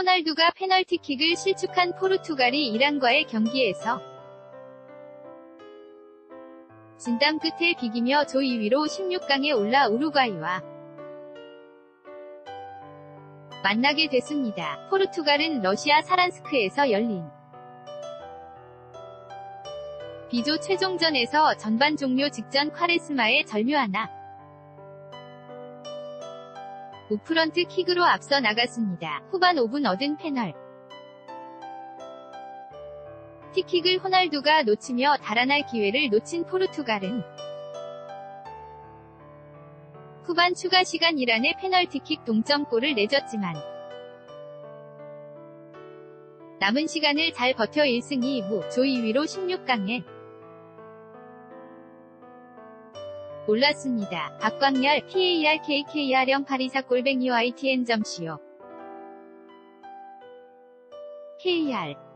호날두가 페널티킥을 실축한 포르투갈이 이란과의 경기에서 진땀 끝에 비기며 조 2위로 16강에 올라 우루과이와 만나게 됐습니다. 포르투갈은 러시아 사란스크에서 열린 비조 최종전에서 전반 종료 직전 콰레스마의 절묘하나 우프런트 킥으로 앞서 나갔습니다. 후반 5분 얻은 페널. 티킥을 호날두가 놓치며 달아날 기회를 놓친 포르투갈은 후반 추가 시간 이란의 페널티킥 동점골을 내줬지만 남은 시간을 잘 버텨 1승 2무 조 2위로 16강에 올랐습니다. 박광열, PAR KKR형 파리사 골뱅이 YTN 점시오. KR